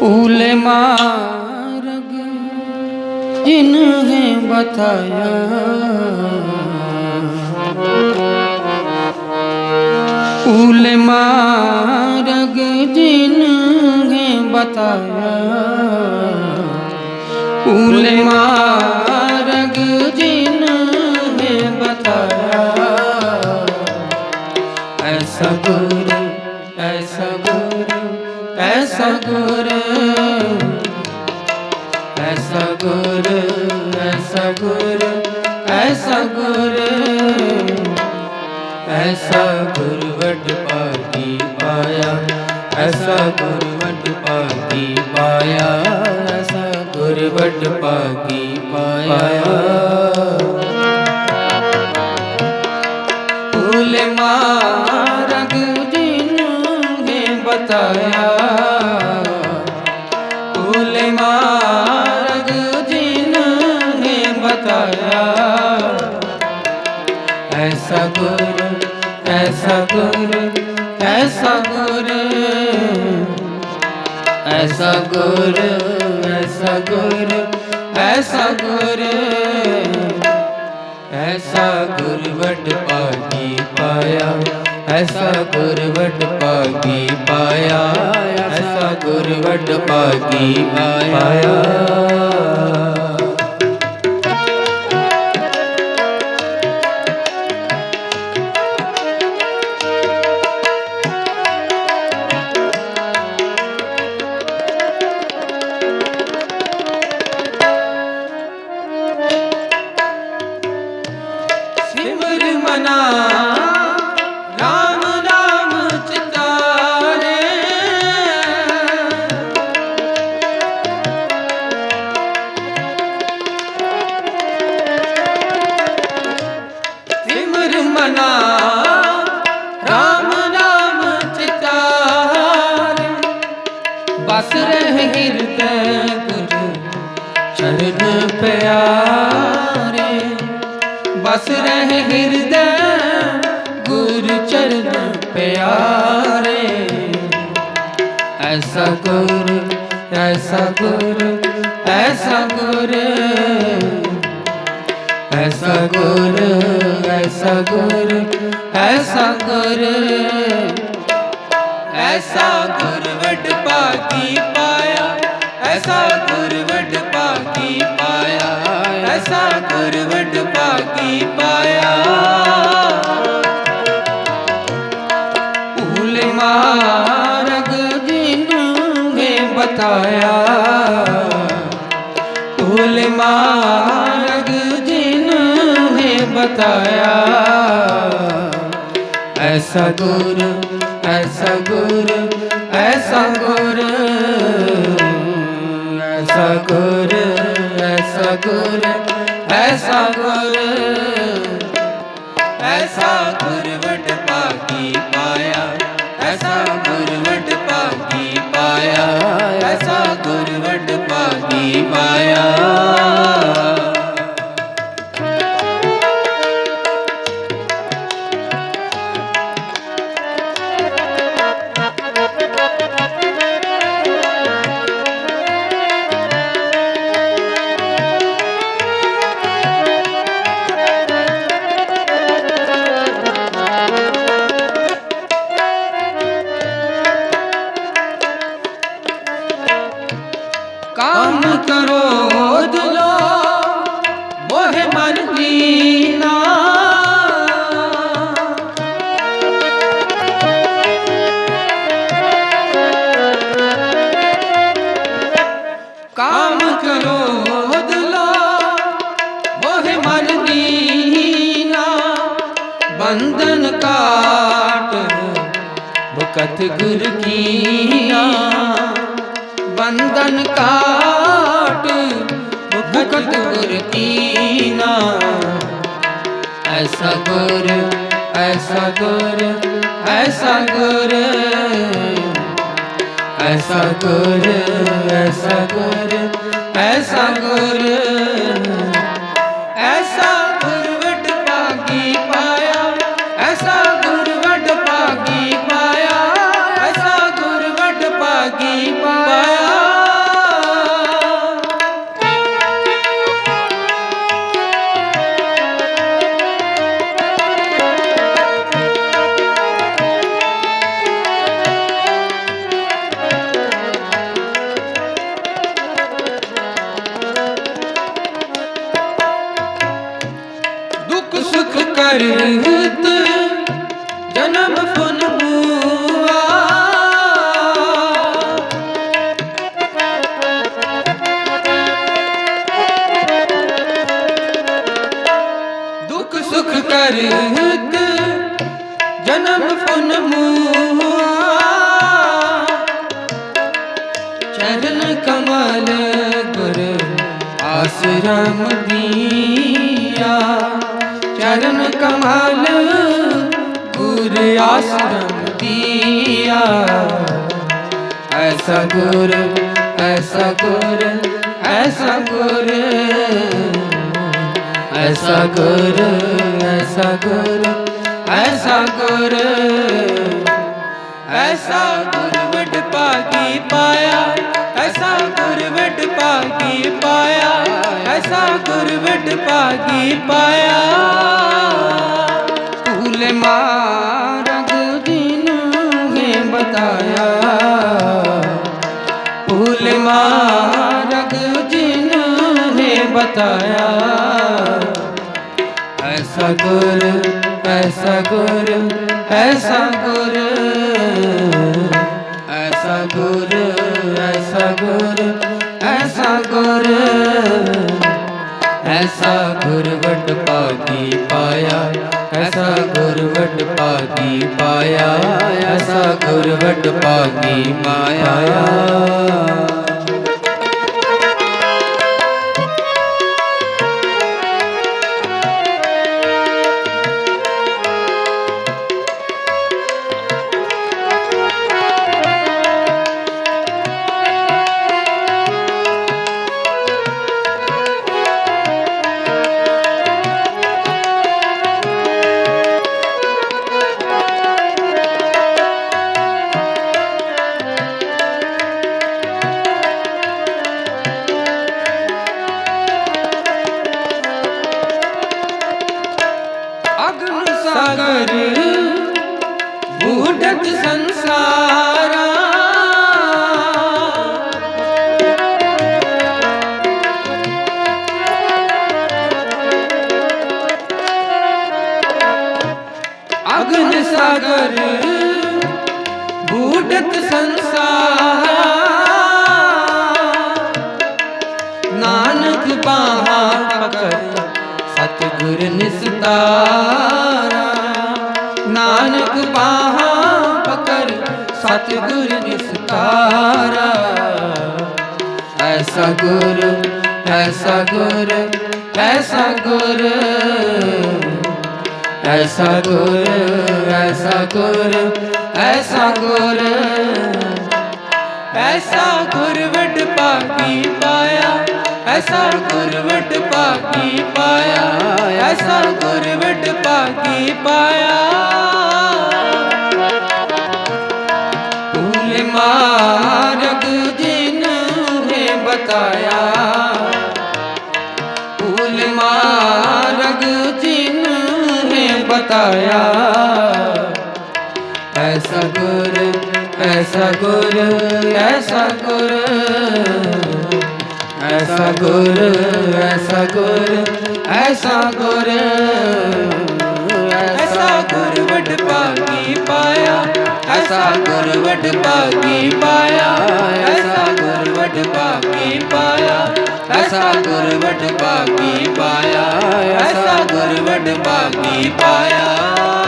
फूल मार्ग जिन्हें बताया फूल मार्ग जिन्हें बताया फूल मार्ग ਐਸਾ ਗੁਰ ਐਸਾ ਗੁਰ ਐਸਾ ਗੁਰ ਵੱਡ ਪਾਤੀ ਪਾਇਆ, ਐਸਾ ਗੁਰ ਵੱਡ ਪਾਤੀ ਪਾਇਆ, ਐਸਾ ਗੁਰ ਵੱਡ ਪਾਤੀ ਪਾਇਆ। ਸਤਗੁਰ, ਐਸਾ ਗੁਰ। ਐਸਾ ਗੁਰ ਐਸਾ ਗੁਰ ਐਸਾ ਗੁਰ। ਐਸਾ ਗੁਰ ਵਡ ਪਾਗੀ ਪਾਇਆ, ਐਸਾ ਗੁਰ ਵਡ ਪਾਗੀ ਪਾਇਆ, ਐਸਾ ਗੁਰ ਵਡ ਪਾਗੀ ਪਾਇਆ। ਬਸ ਰਹਿ ਹਿਰਦੈ, ਗੁਰ ਚਰਨ ਪਿਆਰੇ। ਐਸਾ ਗੁਰ ਐਸਾ ਗੁਰ ਐਸਾ ਗੁਰ। ਐਸਾ ਗੁਰ ਐਸਾ ਗੁਰ ਐਸਾ ਗੁਰ। ਐਸਾ ਗੁਰ ਵਡ ਭਾਗੀ ਪਾਇਆ, ਐਸਾ ਗੁਰ ਐਸਾ ਗੁਰਵਟ ਭਾਗੀ ਪਾਇਆ। ਭੂਲ ਮਾਰਗ ਜਿਨੂੰ ਵੇ ਬਤਾਇਆ। ਭੂਲ ਮਾਰਗ ਜਿਨੂੰ ਵੇ ਬਤਾਇਆ। ਐਸਾ ਗੁਰ ਐਸਾ ਗੁਰ ਐਸਾ ਗੁਰ। ਐਸਾ ਗੁਰ ਐਸਾ ਗੁਰ। ਐਸਾ ਗੁਰ ਐਸਾ ਗੁਰ ਵਟ ਭਾਗੀ ਪਾਇਆ। ਐਸਾ ਗੁਰ ਵਟ ਭਾਗੀ ਪਾਇਆ। ਐਸਾ ਗੁਰ ਵਟ ਭਾਗੀ ਪਾਇਆ। भुकत गुर कीना बंधन काट भुकत गुर कीना ऐसा गुर ऐसा गुर ऐसा गुर ऐसा गुर ऐसा गुर ऐसा गुर ਸੁਖ ਕਰਤ ਜਨਮ ਫੁਨ ਬੂਆ ਦੁਖ ਸੁਖ ਕਰਤ ਜਨਮ ਫੁਨ ਮੂਆ ਚਰਨ ਕਮਲ ਗੁਰ ਆਸਰਾ ਮਦੀਆ ਚਰਨ ਕਮਲ, ਗੁਰ ਆਸਰਮ ਦੀਆ। ਐਸਾ ਗੁਰ ਐਸਾ ਗੁਰ ਐਸਾ ਗੁਰ। ਐਸਾ ਗੁਰ ਐਸਾ ਗੁਰ ਐਸਾ ਗੁਰ। ਐਸਾ ਗੁਰ ਵਡ ਭਾਗੀ ਪਾਇਆ। ਗੁਰ ਵਡ ਭਾਗੀ ਪਾਇਆ। ਭੂਲ ਮਾਰਗ ਦਿਨ ਨੇ ਬਤਾਇਆ। ਭੂਲ ਮਾਰਗ ਜਿਨ ਨੇ ਬਤਾਇਆ। ਐਸਾ ਗੁਰ ਐਸਾ ਗੁਰ ਐਸਾ ਗੁਰ। ਐਸਾ ਗੁਰ ਐਸਾ ਗੁਰ ਐਸਾ ਗੁਰ। ਐਸਾ ਗੁਰ ਵਡ ਭਾਗੀ ਪਾਇਆ, ਐਸਾ ਗੁਰ ਵਡ ਭਾਗੀ ਪਾਇਆ, ਐਸਾ ਗੁਰ ਵਡ ਭਾਗੀ ਪਾਇਆ ਸਤਿਗੁਰ ਨਿਸਤਾਰਾ। ਐਸਾ ਗੁਰ ਐਸਾ ਗੁਰ ਐਸਾ ਗੁਰ। ਐਸਾ ਗੁਰ ਐਸਾ ਗੁਰ ਐਸਾ ਗੁਰ। ਐਸਾ ਗੁਰ ਵਡ ਭਾਗੀ ਪਾਇਆ, ਐਸਾ ਗੁਰ ਵਡ ਭਾਗੀ ਪਾਇਆ, ਐਸਾ ਬਤਾਇਆ ਐਸਾ ਗੁਰ ਐਸਾ ਗੁਰ ਐਸਾ ਗੁਰ ਐਸਾ ਗੁਰ ਐਸਾ ਗੁਰ ਐਸਾ ਗੁਰ ਐਸਾ ਗੁਰ ਵਡ ਭਾਗੀ ਪਾਇਆ ਐਸਾ ਗੁਰ ਵਡ ਭਾਗੀ ਪਾਇਆ ਗੁਰ ਵਡ ਭਾਗੀ ਪਾਇਆ ਐਸਾ ਗੁਰ ਵਡ ਭਾਗੀ ਪਾਇਆ ਐਸਾ ਗੁਰ ਵਡ ਭਾਗੀ ਪਾਇਆ।